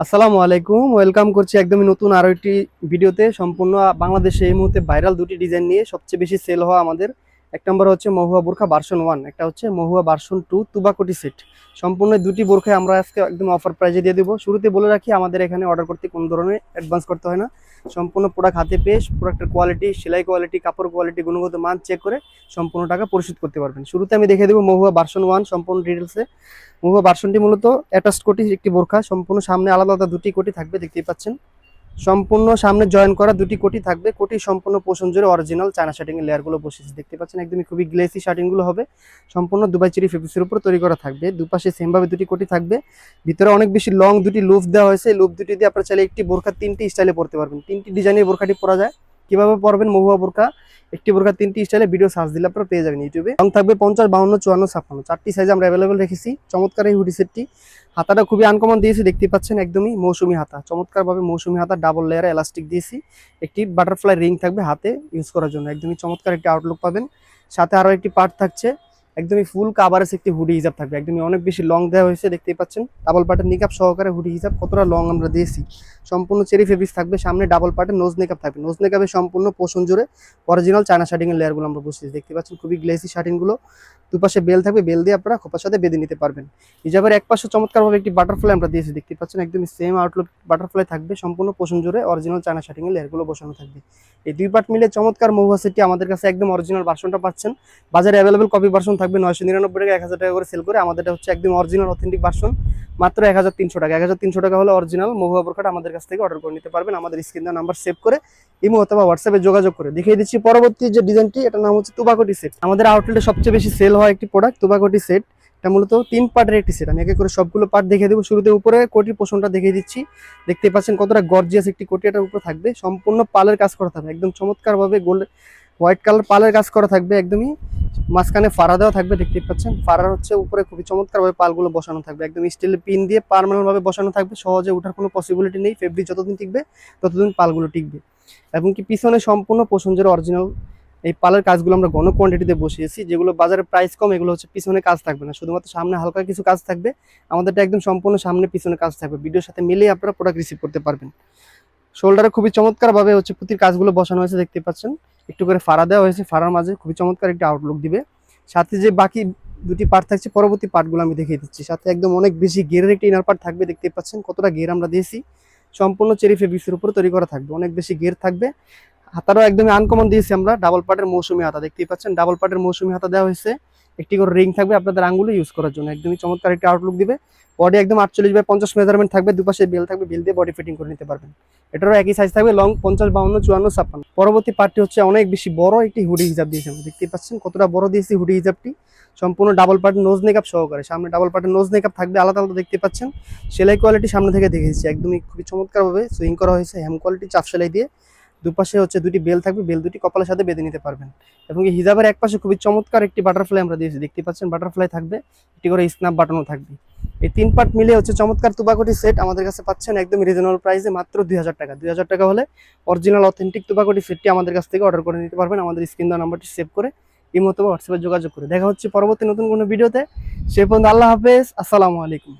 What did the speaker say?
আসসালামু আলাইকুম। ওয়েলকাম করছি একদমই নতুন আরও একটি ভিডিওতে। সম্পূর্ণ বাংলাদেশে এই মুহূর্তে ভাইরাল দুটি ডিজাইন নিয়ে সবচেয়ে বেশি সেল হওয়া আমাদের এক নম্বর হচ্ছে মহুয়া বোরখা ভার্সন ওয়ান একটা হচ্ছে মহুয়া ভার্সন টু তুবাকটি সেট সম্পূর্ণ দুটি বোরখায় আমরা আজকে একদম অফার প্রাইজে দিয়ে দেবো। শুরুতে বলে রাখি, আমাদের এখানে অর্ডার করতে কোনো ধরনের অ্যাডভান্স করতে হয় না। সম্পূর্ণ প্রোডাক্ট হাতে পেয়ে প্রোডাক্টের কোয়ালিটি সেলাই কোয়ালিটি কাপড় কোয়ালিটি গুণগত মান চেক করে সম্পূর্ণ টাকা পরিশোধ করতে পারবেন। শুরুতে আমি দেখে দেবো মহুয়া ভার্সন ওয়ান সম্পূর্ণ ডিটেলসে মহুয়া ভার্সনটি মূলত অ্যাটাচ কোটি একটি বোরখা, সম্পূর্ণ সামনে আলাদা আলাদা দুটি কোটি থাকবে, দেখতেই পাচ্ছেন। সম্পূর্ণ সামনে জয়েন করা দুটি কোটি থাকবে। কোটি সম্পূর্ণ পোষণ জুড়ে অরিজিনাল চায়না এর লেয়ারগুলো বসেছে। দেখতে পাচ্ছেন একদমই খুবই গ্লেসি শার্টিংগুলো হবে। সম্পূর্ণ দুবাই চিরি ফেব্রিক্সের উপর তৈরি করা থাকবে। দুপাশে সেমভাবে দুটি কোটি থাকবে। ভিতরে অনেক বেশি লং দুটি লুপ দেওয়া হয়েছে। লুপ দুটি দিয়ে আপনারা চাইলে একটি বোরখা তিনটি স্টাইলে পড়তে পারবেন। তিনটি ডিজাইনের বোরখাটি পরা যায়। কীভাবে পরবেন মহুয়া বোরকা? একটি বোরখা তিনটি স্টাইলে ভিডিও সার্চ দিলে আপনারা পেয়ে যাবেন ইউটিউবে রং থাকবে পঞ্চাশ, বাউন্ন, চুয়ান্ন, ছাপ্পান্ন। চারটি সাইজ আমরা অ্যাভেলেবেল রেখেছি। চমৎকার এই হুডি সেটটি হাতাটা খুবই আনকমন দিয়েছি দেখতে পাচ্ছেন একদমই মৌসুমি হাতা। চমৎকারভাবে মৌসুমি হাতা ডাবল লেয়ারে এলাস্টিক দিয়েছি। একটি বাটারফ্লাই রিং থাকবে হাতে ইউজ করার জন্য। একদমই চমৎকার একটি আউটলুক পাবেন। সাথে আরও একটি পার্ট থাকছে। একদমই ফুল কাভারেজ একটি হুডি হিসাব থাকবে। একদমই অনেক বেশি লং দেওয়া হয়েছে, দেখতেই পাচ্ছেন। ডাবল পার্টের নিকাপ সহকারে হুডি হিসাব কতটা লং আমরা দিয়েছি। সম্পূর্ণ চেরি ফেব্রিক্স থাকবে, সামনে ডাবল পার্টের নোজ মেকআপ থাকবে। নোজ মেকআপে সম্পূর্ণ পোষণ জুড়ে অরিজিনাল চায়না শার্টিংয়ের লেয়ারগুলো আমরা বসিয়েছি। দেখতে পাচ্ছেন খুবই গ্লেসি শার্টিংগুলো দুপাশে বেল থাকবে, বেল দিয়ে আপনারা খোপার সাথে বেঁধে নিতে পারবেন। হিজাবের এক পাশে চমৎকারভাবে একটি বাটারফ্লাই আমরা দিয়েছি দেখতে পাচ্ছেন, একদম সেম আউটলুক বাটারফ্লাই থাকবে, সম্পূর্ণ পোষণ জুড়ে অরিজিনাল চায়না শার্টিং এর লেয়ারগুলো বসানো থাকবে। এই দুই পার্ট মিলে চমৎকার মহুয়া সেটটি আমাদের কাছে একদম অরিজিনাল ভার্সনটা পাচ্ছেন। বাজারে অ্যাভেলেবেল কপি ভার্সন থাকবে নয়শো নিরানব্বই টাকা এক হাজার টাকা করে সেল করে আমাদেরটা হচ্ছে একদম অরিজিনাল অথেন্টিক ভার্সন মাত্র এক হাজার তিনশো টাকা। এক হাজার তিনশো টাকা হলে অরিজিনাল মহুয়া বোরখাটা আমাদের কাছ থেকে অর্ডার করে নিতে পারবেন। আমাদের স্ক্রিন দেওয়া নাম্বার সেভ করে ইমো অথবা হোয়াটসঅ্যাপে যোগাযোগ করে। দেখিয়ে দিচ্ছি পরবর্তী যে ডিজাইনটি এটার নাম হচ্ছে তুবাকটি সেট আমাদের আউটলেটে সবচেয়ে বেশি সেল হয় একটি প্রোডাক্ট তুবাকটি সেট এটা মূলত তিন পার্টের একটি সেট আমি একে করে সবগুলো পার্ট দেখিয়ে দেবো। শুরুতে উপরে কোটির পোষণটা দেখিয়ে দিচ্ছি। দেখতে পাচ্ছেন কতটা গর্জিয়াস একটি কোটি এটার উপরে থাকবে। সম্পূর্ণ পালের কাজ করা থাকবে। একদম চমৎকারভাবে গোল্ড হোয়াইট কালার পালের কাজ করা থাকবে। একদমই মাঝখানে ফাড়া দেওয়া থাকবে দেখতে পাচ্ছেন। ফাড়ার হচ্ছে উপরে খুবই চমৎকারভাবে পালগুলো বসানো থাকবে। একদম স্টিলের পিন দিয়ে ভাবে বসানো থাকবে। সহজে ওঠার কোনো পসিবিলিটি নেই। ফেব্রিক যতদিন টিকবে, ততদিন পালগুলো টিকবে। এবং কি পিছনে সম্পূর্ণ পছন্দের অরিজিনাল এই পালের কাজগুলো আমরা ঘন কোয়ান্টিটিতে বসিয়েছি, যেগুলো বাজারে প্রাইস কম, এগুলো হচ্ছে পিছনে কাজ থাকবে না। শুধুমাত্র সামনে হালকা কিছু কাজ থাকবে। আমাদেরটা একদম সম্পূর্ণ সামনে পিছনে কাজ থাকবে। ভিডিওর সাথে মিলিয়ে আপনারা প্রোডাক্ট রিসিভ করতে পারবেন। শোল্ডারে খুবই চমৎকারভাবে হচ্ছে পুঁতির কাজগুলো বসানো হয়েছে, দেখতে পাচ্ছেন। একটু করে ফাড়া দেওয়া হয়েছে, ফাড়ার মাঝে খুবই চমৎকার একটি আউটলুক দিবে। সাথে যে বাকি দুটি পার্ট থাকছে, পরবর্তী পার্টগুলো আমি দেখিয়ে দিচ্ছি। সাথে একদম অনেক বেশি গেরের একটি ইনার পার্ট থাকবে, দেখতে পাচ্ছেন কতটা গের আমরা দিয়েছি। সম্পূর্ণ চেরি ফেব্রিক্সের উপরে তৈরি করা থাকবে, অনেক বেশি গের থাকবে। হাতারও একদমই আনকমন দিয়েছি আমরা ডাবল পার্টের মৌসুমি হাতা, দেখতেই পাচ্ছেন। ডাবল পার্টের মৌসুমি হাতা দেওয়া হয়েছে। একটি করে রিং থাকবে আপনাদের আঙ্গুলে ইউজ করার জন্য। একদমই চমৎকার একটি আউটলুক দিবে। বডি একদম আটচল্লিশ বাই পঞ্চাশ মেজারমেন্ট থাকবে। দুপাশে বেল থাকবে। বেল দিয়ে বডি ফিটিং করে নিতে পারবেন। এটারও একই সাইজ থাকবে। লং পঞ্চাশ, বাউন্ন, চুয়ান্ন, ছাপ্পান্ন। পরবর্তী পার্টটি হচ্ছে অনেক বেশি বড় একটি হুডি হিজাব দিয়েছি দেখতেই পাচ্ছেন কতটা বড় দিয়েছি হুডি হিজাবটি সম্পূর্ণ ডাবল পার্ট নোজ মেকআপ সহকারে। সামনে ডাবল পার্টের নোজ মেকআপ থাকবে। আলাদা আলাদা দেখতে পাচ্ছেন। সেলাই কোয়ালিটি সামনে থেকে দেখে দিচ্ছি। একদমই খুবই চমৎকারভাবে সুইং করা হয়েছে। হ্যাম কোয়ালিটি চাপ সেলাই দিয়ে। দুপাশে হচ্ছে দুটি বেল থাকবে, বেল দুটি কপালের সাথে বেঁধে নিতে পারবেন। এবং এই হিজাবের এক পাশে খুবই চমৎকার একটি বাটারফ্লাই আমরা দিয়েছি, দেখতে পাচ্ছেন বাটারফ্লাই থাকবে, একটি করে স্ন্যাপ বাটনও থাকবে। এই তিন পার্ট মিলে হচ্ছে চমৎকার তুবাকটি সেট আমাদের কাছে পাচ্ছেন একদম রিজনেবল প্রাইসে মাত্র দুই হাজার টাকা। দুই হাজার টাকা হলে অরিজিনাল অথেন্টিক তুবাকটি সেটটি আমাদের কাছ থেকে অর্ডার করে নিতে পারবেন, আমাদের স্ক্রিন দেওয়া নাম্বারটি সেভ করে ইমো অথবা হোয়াটসঅ্যাপে যোগাযোগ করে। দেখা হচ্ছে পরবর্তী নতুন কোনো ভিডিওতে সে পর্যন্ত আল্লাহ হাফেজ, আসসালামু আলাইকুম।